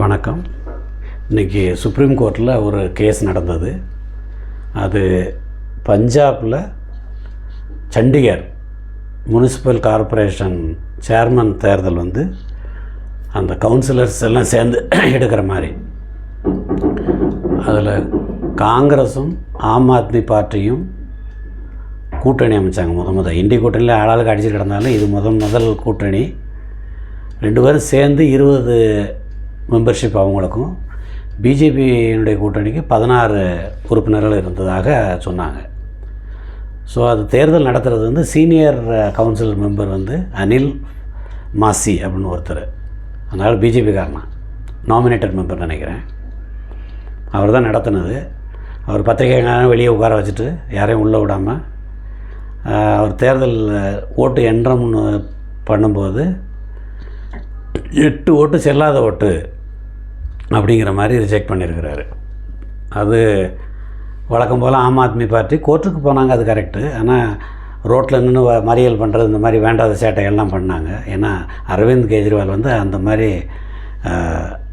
வணக்கம். இன்றைக்கி சுப்ரீம் கோர்ட்டில் ஒரு கேஸ் நடந்தது. அது பஞ்சாபில் சண்டிகர் முனிசிபல் கார்ப்பரேஷன் சேர்மன் தேர்தல் வந்து அந்த கவுன்சிலர்ஸ் எல்லாம் சேர்ந்து எடுக்கிற மாதிரி. அதில் காங்கிரஸும் ஆம் ஆத்மி பார்ட்டியும் கூட்டணி அமைச்சாங்க முத முத இண்டி கூட்டணியில் ஆளாளுக்கு அடிச்சு கிடந்தாலும் இது முதல் முதல் கூட்டணி. ரெண்டு பேரும் சேர்ந்து இருபது மெம்பர்ஷிப் அவங்களுக்கும். பிஜேபியினுடைய கூட்டணிக்கு பதினாறு உறுப்பினர்கள் இருந்ததாக சொன்னாங்க. ஸோ அது தேர்தல் நடத்துகிறது வந்து சீனியர் கவுன்சில் மெம்பர் வந்து அனில் மாசி அப்படின்னு ஒருத்தர். அதனால் பிஜேபிக்காரனா நாமினேட்டட் மெம்பர் நினைக்கிறேன். அவர் தான் நடத்தினது. அவர் பத்திரிகைக்காரன் வெளியே உட்கார வச்சுட்டு யாரையும் உள்ளே விடாமல் அவர் தேர்தல் ஓட்டு எண்றம்னு பண்ணும்போது எட்டு ஓட்டு செல்லாத ஓட்டு அப்படிங்கிற மாதிரி ரிஜெக்ட் பண்ணியிருக்கிறாரு அது வழக்கம் போல் ஆம் ஆத்மி பார்ட்டி கோர்ட்டுக்கு போனாங்க அது கரெக்டு ஆனால் ரோட்டில் நின்று வ- மறியல் பண்ணுறது இந்த மாதிரி வேண்டாத சேட்டையெல்லாம் பண்ணாங்க. ஏன்னா அரவிந்த் கெஜ்ரிவால் வந்து அந்த மாதிரி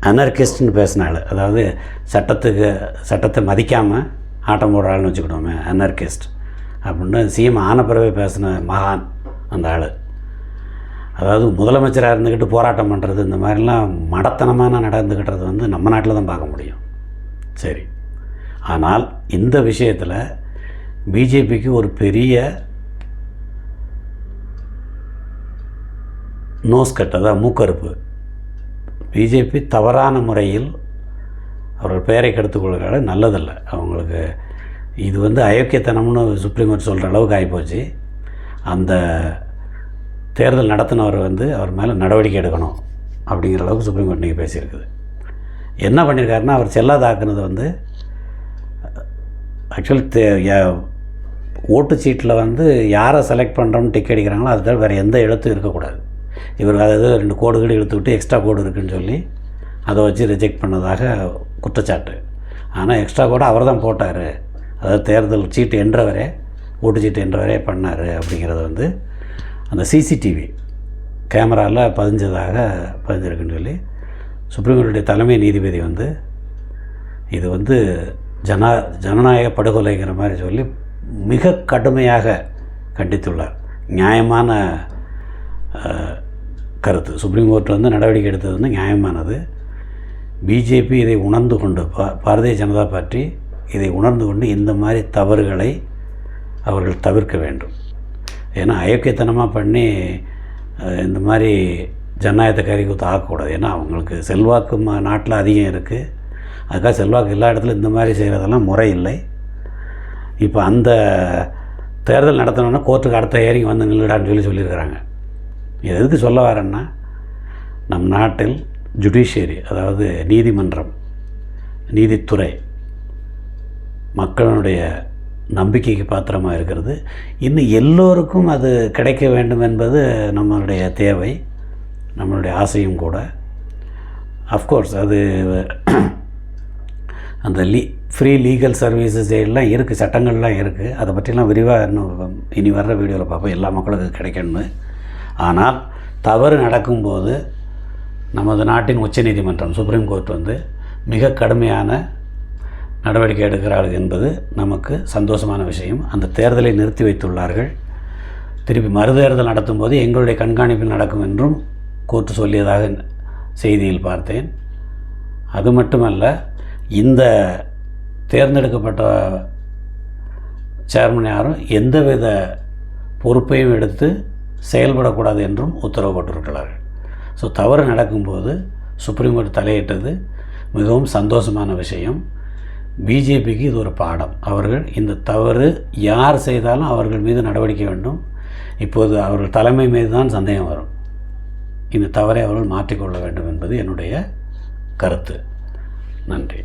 அனர்கிஸ்ட்னு பேசினாள். அதாவது சட்டத்துக்கு சட்டத்தை மதிக்காமல் ஆட்டம் போடுற ஆள்னு வச்சுக்கிட்டோமே அனர்கிஸ்ட் அப்படின்னு சிஎம் ஆன பேசின மகான் அந்த ஆள். அதாவது முதலமைச்சராக இருந்துக்கிட்டு போராட்டம் பண்ணுறது இந்த மாதிரிலாம் மடத்தனமான நடந்துக்கிட்டது வந்து நம்ம நாட்டில் தான் பார்க்க முடியும். சரி. ஆனால் இந்த விஷயத்தில் பிஜேபிக்கு ஒரு பெரிய நோஸ் கட் அதாவது மூக்கறுப்பு. பிஜேபி தவறான முறையில் அவர்கள் பெயரை கெடுத்துக் கொள்கிறாரு நல்லதில்ல. அவங்களுக்கு இது வந்து அயோக்கியத்தனம்னு சுப்ரீம் கோர்ட் சொல்கிற அளவுக்கு ஆகிப்போச்சு அந்த தேர்தல் நடத்தினவர் வந்து அவர் மேலே நடவடிக்கை எடுக்கணும் அப்படிங்கிற அளவுக்கு சுப்ரீம் கோர்ட் இன்றைக்கி பேசியிருக்குது. என்ன பண்ணியிருக்காருன்னா அவர் செல்லாதாக்குனது வந்து ஆக்சுவலி தே ஓட்டுச்சீட்டில் வந்து யாரை செலக்ட் பண்ணுறோம்னு டிக் அடிக்கிறாங்களோ அது தவிர வேறு எந்த எழுத்தும் இருக்கக்கூடாது. இவர் அதாவது ரெண்டு கோடு இழுத்து விட்டு எக்ஸ்ட்ரா கோடு இருக்குன்னு சொல்லி அதை வச்சு ரிஜெக்ட் பண்ணதாக குற்றச்சாட்டு. ஆனால் எக்ஸ்ட்ரா கோடு அவர் தான் போட்டார். அதாவது தேர்தல் சீட்டு என்றவரே ஓட்டுச்சீட்டு என்றவரே பண்ணார் அப்படிங்கிறது வந்து அந்த சிசிடிவி கேமராவில் பதிஞ்சதாக பதிஞ்சிருக்குன்னு சொல்லி சுப்ரீம் கோர்ட்டுடைய தலைமை நீதிபதி வந்து இது வந்து ஜனா ஜனநாயக படுகொலைங்கிற மாதிரி சொல்லி மிக கடுமையாக கண்டித்துள்ளார். நியாயமான கருத்து. சுப்ரீம் கோர்ட் வந்து நடவடிக்கை எடுத்தது வந்து நியாயமானது. பிஜேபி இதை உணர்ந்து கொண்டு பா பாரதிய ஜனதா பார்ட்டி இதை உணர்ந்து கொண்டு இந்த மாதிரி தவறுகளை அவர்கள் தவிர்க்க வேண்டும். ஏன்னா அயோக்கியத்தனமாக பண்ணி இந்த மாதிரி ஜனநாயகத்தை கறி குத்து ஆக்கக்கூடாது. ஏன்னா அவங்களுக்கு செல்வாக்கு ம நாட்டில் அதிகம் இருக்குது அதுக்காக செல்வாக்கு எல்லா இடத்துலையும் இந்த மாதிரி செய்கிறதெல்லாம் முறை இல்லை. இப்போ அந்த தேர்தல் நடத்தணுன்னா கோர்ட்டுக்கு அடுத்த ஏறிங்க வந்து நில்லுடான்னு சொல்லி சொல்லியிருக்கிறாங்க. இது எதுக்கு சொல்ல வரேன்னா நம் நாட்டில் ஜுடிஷியரி அதாவது நீதிமன்றம் நீதித்துறை மக்களுடைய நம்பிக்கைக்கு பாத்திரமாக இருக்கிறது. இன்னும் எல்லோருக்கும் அது கிடைக்க வேண்டும் என்பது நம்மளுடைய தேவை நம்மளுடைய ஆசையும் கூட. அஃப்கோர்ஸ் அது அந்த லீ ஃப்ரீ லீகல் சர்வீசஸ் எல்லாம் இருக்குது சட்டங்கள்லாம் இருக்குது அதை பற்றிலாம் விரிவாக இன்னும் இனி வர்ற வீடியோவில் பார்ப்போம். எல்லா மக்களுக்கும் கிடைக்கணும் ஆனால் தவறு நடக்கும்போது நமது நாட்டின் உச்சநீதிமன்றம் சுப்ரீம் கோர்ட் வந்து மிக கடுமையான நடவடிக்கை எடுக்கிறார்கள் என்பது நமக்கு சந்தோஷமான விஷயம். அந்த தேர்தலை நிறுத்தி வைத்துள்ளார்கள். திருப்பி மறுதேர்தல் நடத்தும்போது எங்களுடைய கண்காணிப்பில் நடக்கும் என்றும் கோர்ட்டு சொல்லியதாக செய்தியில் பார்த்தேன். அது மட்டுமல்ல இந்த தேர்ந்தெடுக்கப்பட்ட சேர்மன் யாரும் எந்தவித பொறுப்பையும் எடுத்து செயல்படக்கூடாது என்றும் உத்தரவு போட்டிருக்கிறார்கள் ஸோ தவறு நடக்கும்போது சுப்ரீம் கோர்ட் தலையிட்டது மிகவும் சந்தோஷமான விஷயம். பிஜேபிக்கு இது ஒரு பாடம். அவர்கள் இந்த தவறு யார் செய்தாலும் அவர்கள் மீது நடவடிக்கை வேண்டும். இப்போது அவர்கள் தலைமை மீது தான் சந்தேகம் வரும். இந்த தவறை அவர்கள் மாற்றிக்கொள்ள வேண்டும் என்பது என்னுடைய கருத்து. நன்றி.